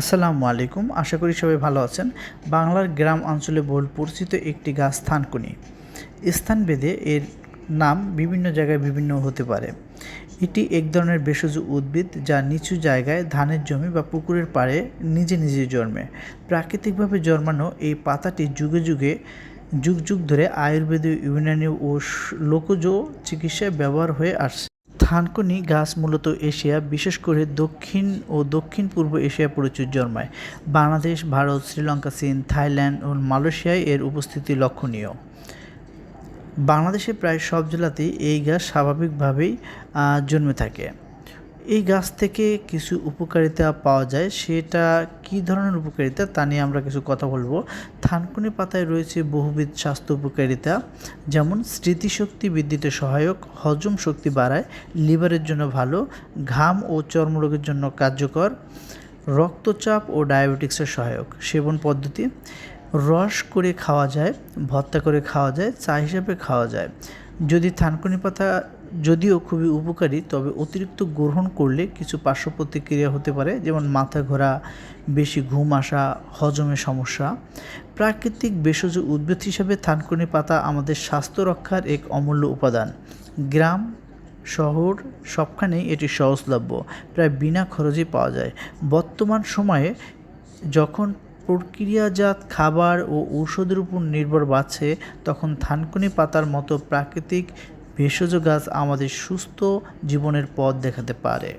আসসালামু আলাইকুম। আশা করি সবাই ভালো আছেন। বাংলার গ্রাম অঞ্চলে বহুল পরিচিত একটি গাছ থানকুনি স্থানভেদে এর নাম বিভিন্ন জায়গায় বিভিন্ন হতে পারে। এটি এক ধরনের ভেষজ উদ্ভিদ যা নিচু জায়গায় ধানের জমি বা পুকুরের পাড়ে নিজে নিজে জন্মে। প্রাকৃতিকভাবে জন্মানো এই পাতাটি যুগে যুগে, যুগ যুগ ধরে আয়ুর্বেদীয় ইউনানি ও লোকজ চিকিৎসায় ব্যবহার হয়ে আসছে। থানকুনি গাছ মূলত এশিয়া, বিশেষ করে দক্ষিণ ও দক্ষিণ পূর্ব এশিয়া প্রচুর জন্মায়। বাংলাদেশ, ভারত, শ্রীলঙ্কা, চীন, থাইল্যান্ড ও মালয়েশিয়ায় এর উপস্থিতি লক্ষণীয়। বাংলাদেশে প্রায় সব জেলাতেই এই গাছ স্বাভাবিকভাবেই জন্মে থাকে। এই গাছ থেকে কিছু উপকারিতা পাওয়া যায়, সেটা কী ধরনের উপকারিতা তা নিয়ে আমরা কিছু কথা বলব। থানকুনি পাতায় রয়েছে বহুবিধ স্বাস্থ্য উপকারিতা, যেমন স্মৃতিশক্তি বৃদ্ধিতে সহায়ক, হজম শক্তি বাড়ায়, লিভারের জন্য ভালো, ঘাম ও চর্মরোগের জন্য কার্যকর, রক্তচাপ ও ডায়াবেটিক্সের সহায়ক, সেবন পদ্ধতি, রস করে খাওয়া যায় ভর্তা করে খাওয়া যায়, চা হিসাবে খাওয়া যায়। যদি থানকুনি পাতা যদিও খুবই উপকারী, তবে অতিরিক্ত গ্রহণ করলে কিছু পার্শ্ব প্রতিক্রিয়া হতে পারে, যেমন মাথা ঘোরা, বেশি ঘুম আসা, হজমে সমস্যা। প্রাকৃতিক ভেষজ উদ্ভিদ হিসাবে থানকুনি পাতা আমাদের স্বাস্থ্য রক্ষার এক অমূল্য উপাদান। গ্রাম, শহর সবখানেই এটি সহজলভ্য, প্রায় বিনা খরচে পাওয়া যায়। বর্তমান সময়ে যখন প্রক্রিয়াজাত খাবার ও ঔষধের উপর নির্ভর বাড়ছে, তখন থানকুনি পাতার মতো প্রাকৃতিক ভেষজ গাছ আমাদের সুস্থ জীবনের পথ দেখাতে পারে।